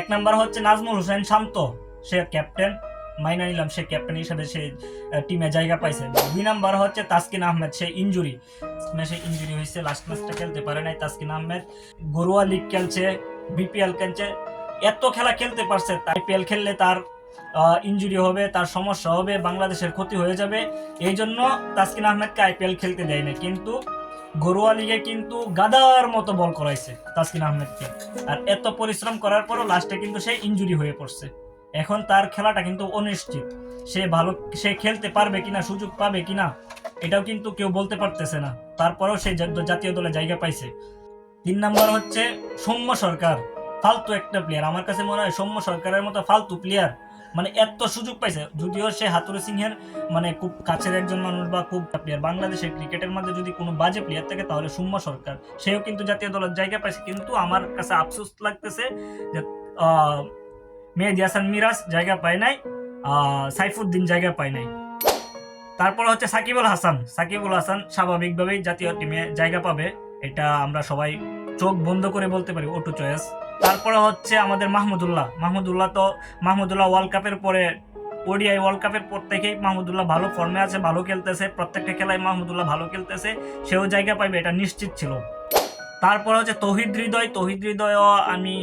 এক নাম্বার হচ্ছে নাজমুল হোসেন শান্ত। সে ক্যাপ্টেন মাইনা নিলাম সে ক্যাপ্টেন হিসেবে সে টিমে জায়গা পাইছে। দুই নাম্বার হচ্ছে তাসকিন আহমেদ, সে ইনজুরি ম্যাচে ইনজুরি হয়েছে লাস্ট ম্যাচটা খেলতে পারে নাই তাসকিন আহমেদ। গরুয়া লিগ খেলছে বিপিএল খেলছে। এত খেলা খেলতে পারছে আইপিএল খেললে তার ইনজুরি হবে, তার সমস্যা হবে, বাংলাদেশের ক্ষতি হয়ে যাবে। এই জন্য তাসকিন আহমেদকে আইপিএল খেলতে দেয় না কিন্তু ঘরোয়া লিগে কিন্তু গাদার মতো বল করাইছে তাসকিন আহমেদকে। আর এত পরিশ্রম করার পরও লাস্টে কিন্তু সে ইঞ্জুরি হয়ে পড়ছে। এখন তার খেলাটা কিন্তু অনিশ্চিত। সে ভালো, সে খেলতে পারবে কিনা, সুযোগ পাবে কিনা, এটাও কিন্তু কেউ বলতে পারতেছে না। তারপরেও সে জাতীয় দলে জায়গা পাইছে। তিন নাম্বার হচ্ছে সৌম্য সরকার। ফালতু একটা প্লেয়ার আমার কাছে মনে হয় সৌম্য সরকারের মতো ফালতু প্লেয়ার মানে এত সুযোগ পাইছে, যদিও সে হাতুরু সিংহের মানে খুব কাছের একজন মানুষ বা খুব প্লেয়ার বাংলাদেশের ক্রিকেটের মধ্যে যদি কোনো বাজে প্লেয়ার থাকে, তাহলে সৌম্য সরকার, সেও কিন্তু জাতীয় দলের জায়গা পাইছে। কিন্তু আমার কাছে আফসোস লাগতেছে যে মেহেদি হাসান মিরাজ জায়গা পায় নাই সাইফুদ্দিন জায়গা পায় নাই। তারপর হচ্ছে সাকিবুল হাসান। সাকিবুল হাসান স্বাভাবিকভাবেই জাতীয় টিমে জায়গা পাবে। এটা আমরা সবাই চোখ বন্ধ করে বলতে পারি ওটু চয়েস তারপরে হচ্ছে আমাদের মাহমুদুল্লাহ। মাহমুদুল্লাহ তো মাহমুদুল্লাহ ওয়ার্ল্ড কাপের পরে ওডিআই ওয়ার্ল্ড কাপের পর থেকেই মাহমুদুল্লাহ ভালো ফর্মে আছে, ভালো খেলতেছে, প্রত্যেকটা খেলায় মাহমুদুল্লাহ ভালো খেলতেছে, সেও জায়গা পাইবে, এটা নিশ্চিত ছিল। তারপর হচ্ছে তহিদ হৃদয়, তহিদ হৃদয়ও আমি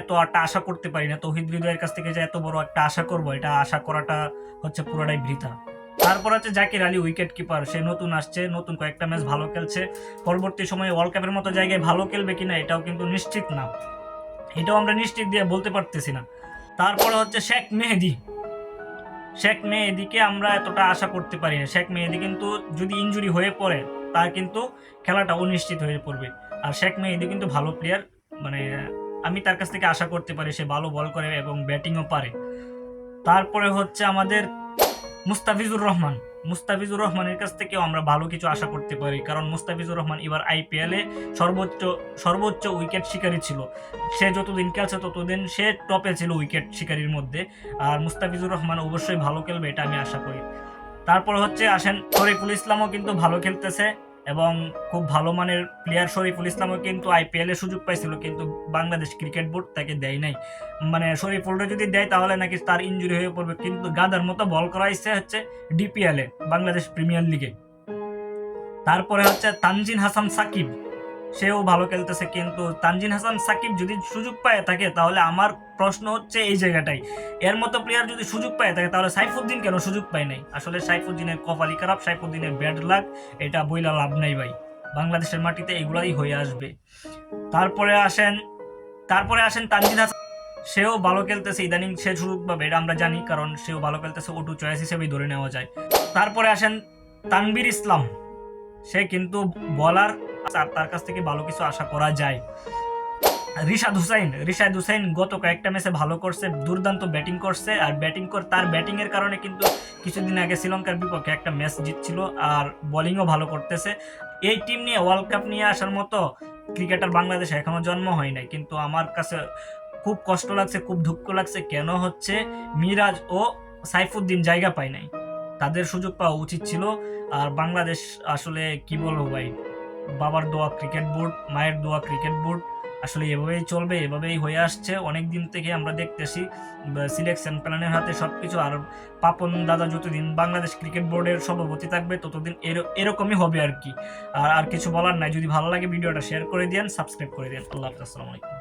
এত একটা আশা করতে পারি না। তহিদ হৃদয়ের কাছ থেকে যে এত বড় একটা আশা করব, এটা আশা করাটা হচ্ছে পুরোটাই বৃথা। তারপর হচ্ছে জাকির আলী উইকেট কিপার সে নতুন আসছে, নতুন কয়েকটা ম্যাচ ভালো খেলছে। পরবর্তী সময়ে ওয়ার্ল্ড কাপের মতো জায়গায় ভালো খেলবে কিনা, এটাও কিন্তু নিশ্চিত না। এটাও আমরা নিশ্চিত দিয়ে বলতে পারতেছি না। তারপরে হচ্ছে শেখ মেহেদি। শেখ মেহেদিকে আমরা এতটা আশা করতে পারি না। শেখ মেহেদি কিন্তু যদি ইনজুরি হয়ে পড়ে, তার কিন্তু খেলাটা অনিশ্চিত হয়ে পড়বে। আর শেখ মেহেদি কিন্তু ভালো প্লেয়ার মানে আমি তার কাছ থেকে আশা করতে পারি সে ভালো বল করে এবং ব্যাটিংও পারে। তারপরে হচ্ছে আমাদের মুস্তাফিজুর রহমান। মুস্তাফিজুর রহমানের কাছ থেকেও আমরা ভালো কিছু আশা করতে পারি। কারণ মুস্তাফিজুর রহমান এবার আইপিএলে সর্বোচ্চ সর্বোচ্চ উইকেট শিকারী ছিল। সে যতদিন খেলছে ততদিন সে টপে ছিল উইকেট শিকারীর মধ্যে। আর মুস্তাফিজুর রহমান অবশ্যই ভালো খেলবে, এটা আমি আশা করি। তারপর হচ্ছে আসেন শরীফুল ইসলামও কিন্তু ভালো খেলতেছে। এবং খুব ভালো মানের প্লেয়ার শরীফুল ইসলামও কিন্তু আইপিএল সুযোগ পাইছিল, কিন্তু বাংলাদেশ ক্রিকেট বোর্ড তাকে দেয় নাই। মানে শরীফুলটা যদি দেয়, তাহলে নাকি তার ইঞ্জুরি হয়ে পড়বে। কিন্তু গাদার মতো বল করাইছে হচ্ছে ডিপিএল এ, বাংলাদেশ প্রিমিয়ার লিগে তারপরে হচ্ছে তানজিন হাসান সাকিব। সেও ভালো খেলতেছে, কিন্তু তানজিন হাসান, সাকিব যদি সুযোগ পায় থাকে তাহলে আমার প্রশ্ন হচ্ছে এই জায়গাটাই। এর মতো প্লেয়ার যদি সুযোগ পায় থাকে তাহলে সাইফুদ্দিন কেন সুযোগ পায় নাই? আসলে সাইফুদ্দিনের কপালি খারাপ, সাইফুদ্দিনের ব্যাড লাক এটা বইলা লাভ নাই ভাই। বাংলাদেশের মাটিতে এগুলাই হয়ে আসবে। তারপরে আসেন তারপরে আসেন তানজিন হাসান। সেও ভালো খেলতেছে, ইদানিং সে সুযোগ পাবে, এটা আমরা জানি, কারণ সেও ভালো খেলতেছে ওটু চয়েস হিসেবেই ধরে নেওয়া যায়। তারপরে আসেন তানবির ইসলাম। সে কিন্তু বলার আর তার কাছ থেকে ভালো কিছু আশা করা যায়। রিশাদ হুসাইন রিশাদ হুসাইন গত কয়েকটা ম্যাচে ভালো করছে, দুর্দান্ত ব্যাটিং করছে, আর ব্যাটিং কর, তার ব্যাটিং এর কারণে কিন্তু কিছুদিন আগে শ্রীলঙ্কার বিপক্ষে একটা ম্যাচ জিতছিল, আর বোলিংও ভালো করতেছে। এই টিম নিয়ে ওয়ার্ল্ড কাপ নিয়ে আসার মতো ক্রিকেটার বাংলাদেশে এখনও জন্ম হয় নাই, কিন্তু আমার কাছে খুব কষ্ট লাগছে, খুব দুঃখ লাগছে, কেন হচ্ছে মিরাজ ও সাইফুদ্দিন জায়গা পায় নাই। তাদের সুযোগ পাওয়া উচিত ছিল, আর বাংলাদেশ আসলে কি বলব ভাই? বাবার দোয়া ক্রিকেট বোর্ড মায়ের দোয়া ক্রিকেট বোর্ড আসলে এভাবেই চলবে, এভাবেই হয়ে আসছে। অনেক দিন থেকে আমরা দেখতেছি সিলেকশন প্ল্যানের হাতে সব কিছু আর পাপন দাদা যতদিন বাংলাদেশ ক্রিকেট বোর্ডের সভাপতি থাকবে, ততদিন এর- এরকমই হবে আর কি। আর আর কিছু বলার নাই। যদি ভালো লাগে ভিডিওটা শেয়ার করে দিন সাবস্ক্রাইব করে দিন আল্লাহ হাফিজ, আসসালামু আলাইকুম।